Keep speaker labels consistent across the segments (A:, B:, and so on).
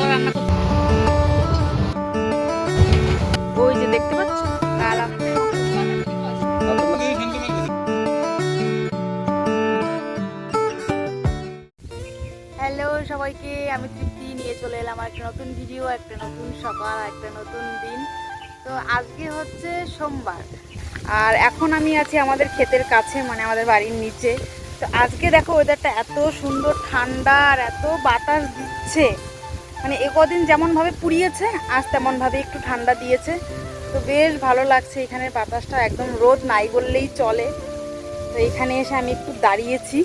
A: একলা রান্না করতে ওই যে হ্যালো সবাইকে, আমি তৃপ্তি নিয়ে চলে এলাম একটা নতুন ভিডিও একটা নতুন সকাল, একটা নতুন দিন। তো আজকে হচ্ছে সোমবার। আর এখন আমি আছি আমাদের ক্ষেতের কাছে মানে আমাদের বাড়ির নিচে। তো আজকে দেখো ওয়েদারটা এত সুন্দর ঠান্ডা আর এত বাতাস দিচ্ছে। মানে এ কদিন যেমনভাবে পুড়িয়েছে, আজ তেমনভাবে একটু ঠান্ডা দিয়েছে। তো বেশ ভালো লাগছে এখানের বাতাসটা, একদম রোদ নাই বললেই চলে। তো এখানে এসে আমি একটু দাঁড়িয়েছি।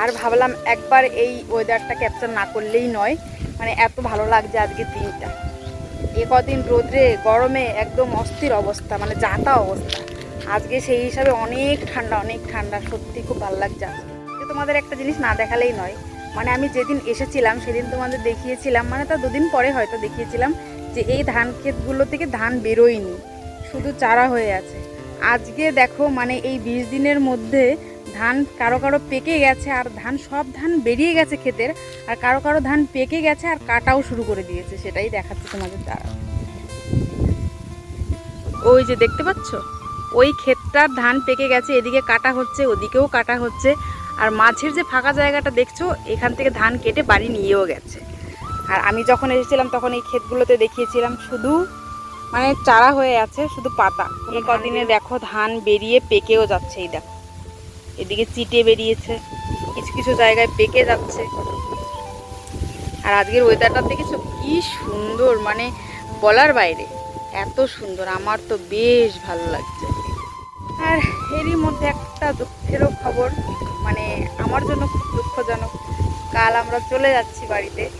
A: আর ভাবলাম একবার এই ওয়েদারটা ক্যাপচার না করলেই নয়। মানে এত ভালো লাগছে আজকে দিনটা। এ কদিন রোদ্রে গরমে একদম অস্থির অবস্থা মানে যাতা অবস্থা। আজকে সেই হিসাবে অনেক ঠান্ডা অনেক ঠান্ডা, সত্যি খুব ভালো লাগছে আজকে। তোমাদের একটা জিনিস না দেখালেই নয় মানে আমি যেদিন এসেছিলাম, সেদিন তোমাদের দেখিয়েছিলাম মানে তার দুদিন পরে হয়তো দেখিয়েছিলাম যে এই ধান ক্ষেতগুলো থেকে ধান বেরোয়নি, শুধু চারা হয়ে আছে। আজকে দেখো মানে এই বিশ দিনের মধ্যে ধান কারও কারও পেকে গেছে, আর ধান সব ধান বেরিয়ে গেছে ক্ষেতের, আর কারও কারও ধান পেকে গেছে আর কাটাও শুরু করে দিয়েছে, সেটাই দেখাচ্ছে তোমাদের দ্বারা। ওই যে দেখতে পাচ্ছ? ওই ক্ষেতটার ধান পেকে গেছে, এদিকে কাটা হচ্ছে, ওদিকেও কাটা হচ্ছে আর মাঝের যে ফাঁকা জায়গাটা দেখছ এখান থেকে ধান কেটে বাড়ি নিয়েও গেছে। আর আমি যখন এসেছিলাম তখন এই ক্ষেতগুলোতে দেখিয়েছিলাম শুধু মানে চারা হয়ে আছে শুধু পাতা। এই কদিনে দেখো ধান বেরিয়ে পেকেও যাচ্ছে এই দেখো। এদিকে চিটে বেরিয়েছে কিছু কিছু জায়গায় পেকে যাচ্ছে। আর আজকের ওয়েদারটা দেখেছ কি সুন্দর মানে বলার বাইরে এত সুন্দর। আমার তো বেশ ভালো লাগছে। আর এরই মধ্যে একটা দুঃখেরও খবর। মানে আমার জন্য খুব দুঃখজনক। কাল আমরা চলে যাচ্ছি বাড়িতে।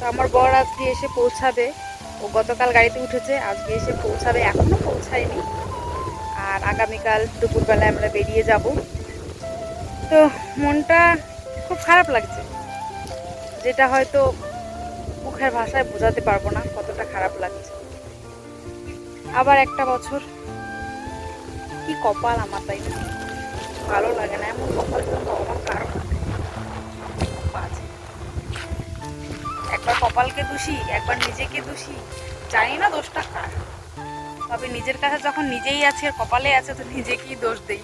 A: তো আমার বর আজকে এসে পৌঁছাবে। ও গতকাল গাড়িতে উঠেছে, আজকে এসে পৌঁছাবে এখনও পৌঁছায়নি। আর আগামীকাল দুপুরবেলায় আমরা বেরিয়ে যাব। তো মনটা খুব খারাপ লাগছে। যেটা হয়তো মুখের ভাষায় বোঝাতে পারব না, কতটা খারাপ লাগছে। আবার একটা বছর। কি কপাল আমার তাই। না ভালো লাগে না, এমন কপাল কিন্তু আমার কারও। একবার কপালকে দোষী, একবার নিজেকে দোষী, জানি না দোষটা কার। তবে নিজের কাছে যখন নিজেই আছে আর কপালে আছে, তো নিজেকেই দোষ দেই।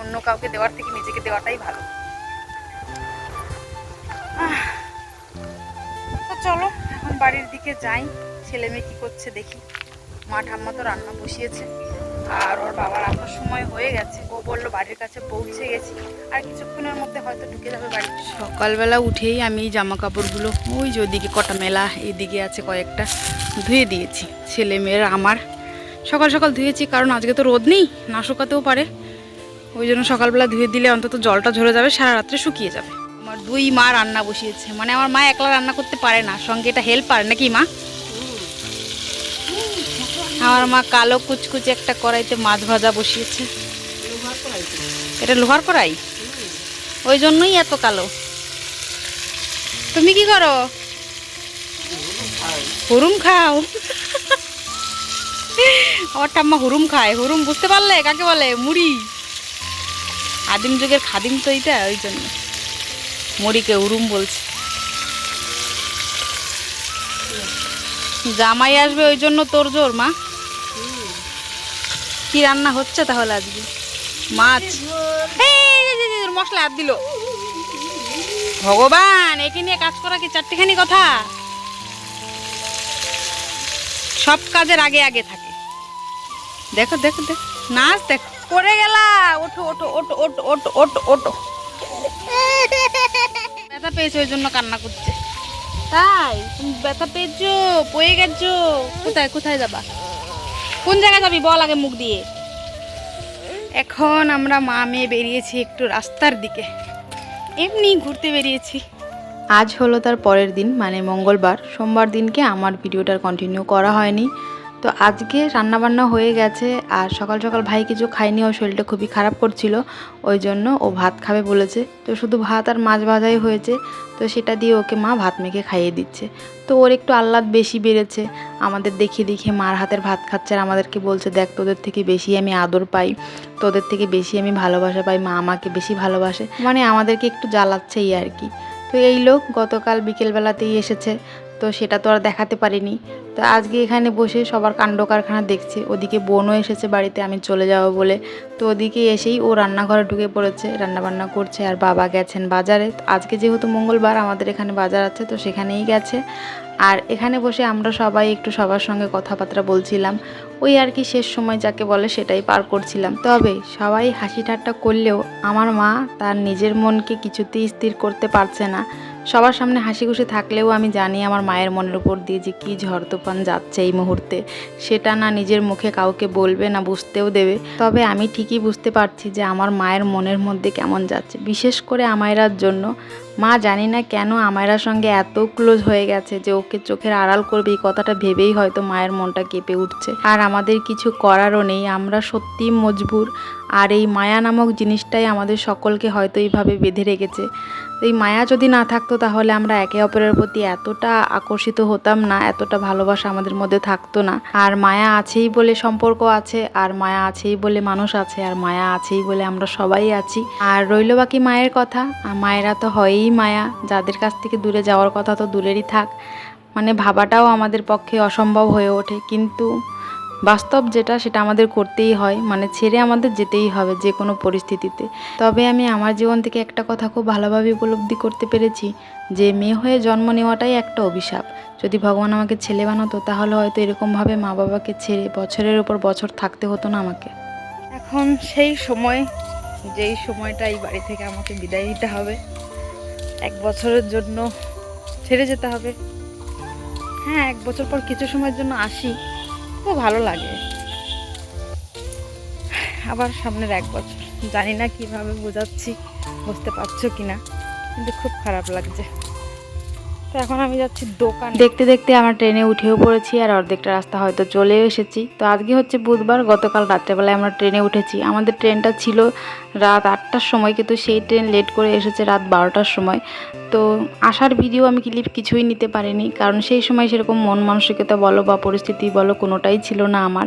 A: অন্য কাউকে দেওয়ার থেকে নিজেকে দেওয়াটাই ভালো। তো চলো, এখন বাড়ির দিকে যাই। ছেলে মেয়ে কি করছে দেখি। মা ঠাম্মা তো রান্না বসিয়েছে। আর ওর বাবার আসার সময় হয়ে গেছে। ও বলল, বাড়ির কাছে পৌঁছে গেছি। আর কিছুক্ষণের মধ্যে হয়তো ঢুকে যাবে বাড়ি। সকালবেলা উঠেই আমি জামা কাপড়গুলো ওই যে ওইদিকে কটা মেলা, এইদিকে আছে কয়েকটা, ধুয়ে দিয়েছি। ছেলে মেয়ের আমার। সকাল সকাল ধুয়েছি, কারণ আজকে তো রোদ নেই, না শুকাতেও পারে। ওই জন্য সকালবেলা ধুয়ে দিলে অন্তত জলটা ঝরে যাবে, সারা রাত্রে শুকিয়ে যাবে। আমার দুই মা রান্না বসিয়েছে। মানে আমার মা একলা রান্না করতে পারে না, সঙ্গে এটা হেল্পার নাকি মা? আমার মা কালো কুচকুচে একটা কড়াইতে মাছ ভাজা বসিয়েছে। এটা লোহার কড়াই? ওই জন্যই এত কালো। তুমি কি করো? হুরুম খাও। আমার ঠাম্মা হুরুম খায়। হুরুম বুঝতে পারলে? কাকে বলে? মুড়ি। আদিম যুগের খাদিম তো এইটা, ওই জন্য। মুড়িকে হুরুম বলছে। জামাই আসবে, ওই জন্য তোর জোর, মা। কি রান্না হচ্ছে তাহলে আজকে? মাছ। মশলা হাত দিল। ভগবান, একে নিয়ে কাজ করা কি চারটিখানি কথা? সব কাজের আগে আগে থাকে। দেখো দেখো দেখো, নাচ দেখো। পড়ে গেলা? ওঠো ওঠো ওঠো ওঠো ওঠো ওঠো ওঠো। ব্যথা পেয়েছে, ওই জন্য কান্না করছে। তাই? তুমি ব্যথা পেয়েছ পয়ে গেছো। কোথায় কোথায় যাবা? কোন জায়গায় যাবি বল আগে মুখ দিয়ে। এখন আমরা মা মেয়ে বেরিয়েছি একটু রাস্তার দিকে। এমনি ঘুরতে বেরিয়েছি।
B: আজ হলো তার পরের দিন মানে মঙ্গলবার। সোমবার দিনকে আমার ভিডিওটার কন্টিনিউ করা হয়নি। তো আজকে রান্নাবান্না হয়ে গেছে আর সকাল সকাল ভাই কিছু খায়নি ও শরীরটা খুবই খারাপ করছিল, ওই জন্য ও ভাত খাবে বলেছে। তো শুধু ভাত আর মাছ ভাজাই হয়েছে, তো সেটা দিয়ে ওকে মা ভাত মেখে খাইয়ে দিচ্ছে। তো ওর একটু আহ্লাদ বেশি বেড়েছে, আমাদের দেখিয়ে দেখিয়ে মার হাতের ভাত খাচ্ছে আর আমাদেরকে বলছে, দেখ, তোদের থেকে বেশি আমি আদর পাই, তোদের থেকে বেশি আমি ভালোবাসা পাই, মা আমাকে বেশি ভালোবাসে। মানে আমাদেরকে একটু জ্বালাচ্ছে এই আর কি। তো এই লোক গতকাল বিকেলবেলাতেই এসেছে তো সেটা তো আর দেখাতে পারিনি। তো আজকে এখানে বসে সবার কাণ্ড কারখানা দেখছে। ওদিকে বোনও এসেছে বাড়িতে, আমি চলে যাব বলে। তো ওদিকে এসেই ও রান্নাঘরে ঢুকে পড়েছে, রান্নাবান্না করছে আর বাবা গেছেন বাজারে। আজকে যেহেতু মঙ্গলবার আমাদের এখানে বাজার আছে, তো সেখানেই গেছে। আর এখানে বসে আমরা সবাই একটু সবার সঙ্গে কথাবার্তা বলছিলাম। ওই আর কি শেষ সময় যাকে বলে সেটাই পার করছিলাম। তবে সবাই হাসি ঠাট্টা করলেও আমার মা তার নিজের মনকে কিছুতেই স্থির করতে পারছে না। সবার সামনে হাসি খুশি থাকলেও আমি জানি আমার মায়ের মনের উপর দিয়ে যে কী ঝড় যাচ্ছে এই মুহূর্তে। সেটা না নিজের মুখে কাউকে বলবে, না বুঝতেও দেবে। তবে আমি ঠিকই বুঝতে পারছি যে আমার মায়ের মনের মধ্যে কেমন যাচ্ছে। বিশেষ করে আমায়রার জন্য মা জানি না কেন আমায়রার সঙ্গে এত ক্লোজ হয়ে গেছে যে ওকে চোখের আড়াল করবে, এই কথাটা ভেবেই হয়তো মায়ের মনটা কেঁপে উঠছে। আর আমাদের কিছু করারও নেই, আমরা সত্যিই মজবুর। আর এই মায়া নামক জিনিসটাই আমাদের সকলকে হয়তো এইভাবে বেঁধে রেখেছে। এই মায়া যদি না থাকতো তাহলে আমরা একে অপরের প্রতি এতটা আকর্ষিত হতাম না, এতটা ভালোবাসা আমাদের মধ্যে থাকতো না। আর মায়া আছেই বলে সম্পর্ক আছে, আর মায়া আছেই বলে মানুষ আছে, আর মায়া আছেই বলে আমরা সবাই আছি। আর রইল বাকি মায়ের কথা মায়েরা তো হয়ই মায়া, যাদের কাছ থেকে দূরে যাওয়ার কথা তো দূরেরই থাক। মানে ভাবাটাও আমাদের পক্ষে অসম্ভব হয়ে ওঠে। কিন্তু বাস্তব যেটা, সেটা আমাদের করতেই হয়। মানে ছেড়ে আমাদের যেতেই হবে যে কোনো পরিস্থিতিতে। তবে আমি আমার জীবন থেকে একটা কথা খুব ভালোভাবে উপলব্ধি করতে পেরেছি, যে মেয়ে হয়ে জন্ম নেওয়াটাই একটা অভিশাপ। যদি ভগবান আমাকে ছেলে বানাতো, তাহলে হয়তো এরকমভাবে মা বাবাকে ছেড়ে বছরের উপর বছর থাকতে হতো না আমাকে।
A: এখন সেই সময়, যেই সময়টা এই বাড়ি থেকে আমাকে বিদায় নিতে হবে এক বছরের জন্য ছেড়ে যেতে হবে। হ্যাঁ এক বছর পর কিছু সময়ের জন্য আসি। খুব ভালো লাগে। আবার সামনের এক বছর। জানি না কীভাবে বোঝাচ্ছি, বুঝতে পারছ কি না কিন্তু খুব খারাপ লাগছে। তো এখন আমি যাচ্ছি দোকান।
B: দেখতে দেখতে আমার ট্রেনে উঠেও পড়েছি আর অর্ধেকটা রাস্তা হয়তো চলেও এসেছি। তো আজকে হচ্ছে বুধবার, গতকাল রাত্রেবেলায় আমরা ট্রেনে উঠেছি। আমাদের ট্রেনটা ছিল রাত আটটার সময়, কিন্তু সেই ট্রেন লেট করে এসেছে রাত বারোটার সময়। তো আসার ভিডিও আমি ক্লিপ কিছুই নিতে পারিনি, কারণ সেই সময় সেরকম মন মানসিকতা বলো বা পরিস্থিতি বলো কোনোটাই ছিল না আমার।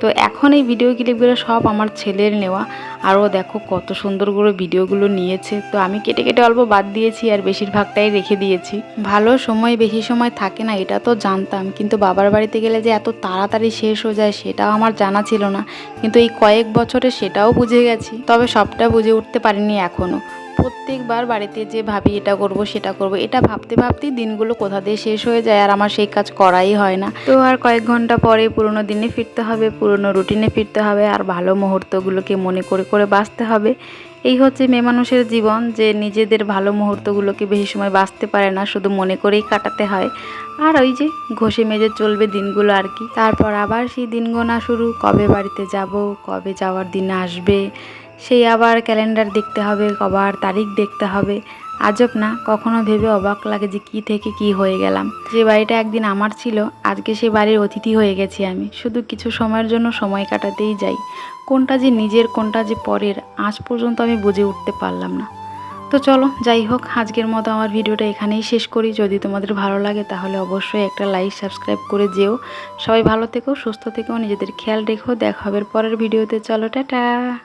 B: তো এখন এই ভিডিও ক্লিপগুলো সব আমার ছেলের নেওয়া আরও দেখো কত সুন্দর করে ভিডিওগুলো নিয়েছে। তো আমি কেটে কেটে অল্প বাদ দিয়েছি আর বেশিরভাগটাই রেখে দিয়েছি। ভালো সময় বেশি সময় থাকে না, এটা তো জানতাম, কিন্তু বাবার বাড়িতে গেলে যে এত তাড়াতাড়ি শেষ হয়ে যায় সেটাও আমার জানা ছিল না। কিন্তু এই কয়েক বছরে সেটাও বুঝে গেছি, তবে সবটা বুঝে উঠতে পারিনি এখনও প্রত্যেকবার বাড়িতে যে ভাবি এটা করব, সেটা করব, এটা ভাবতে ভাবতেই দিনগুলো কোথা দিয়ে শেষ হয়ে যায় আর আমার সেই কাজ করাই হয় না। তো আর কয়েক ঘণ্টা পরে পুরোনো দিনে ফিরতে হবে, পুরনো রুটিনে ফিরতে হবে আর ভালো মুহূর্তগুলোকে মনে করে করে বাঁচতে হবে। এই হচ্ছে মেয়ে মানুষের জীবন, যে নিজেদের ভালো মুহূর্তগুলোকে বেশি সময় বাঁচতে পারে না, শুধু মনে করেই কাটাতে হয়। আর ওই যে ঘষে মেজে চলবে দিনগুলো আর কি। তারপর আবার সেই দিন গোনা শুরু, কবে বাড়িতে যাব, কবে যাওয়ার দিন আসবে সেই আবার ক্যালেন্ডার দেখতে হবে, কবার তারিখ দেখতে হবে। আজব না, কখনো ভেবে অবাক লাগে যে কি থেকে কি হয়ে গেলাম। যে বাড়িটা একদিন আমার ছিল, আজকে সে বাড়ির অতিথি হয়ে গেছি আমি। শুধু কিছু সময়ের জন্য সময় কাটাতেই যাই। কোনটা যে নিজের, কোনটা যে পরের, আজ পর্যন্ত আমি বুঝে উঠতে পারলাম না। তো চলো, যাই হোক, আজকের মতো আমার ভিডিওটা এখানেই শেষ করি। যদি তোমাদের ভালো লাগে, তাহলে অবশ্যই একটা লাইক, সাবস্ক্রাইব করে যেও। সবাই ভালো থেকো, সুস্থ থেকেও নিজেদের খেয়াল রেখো। দেখা হবে পরের ভিডিওতে। চলো, টাটা!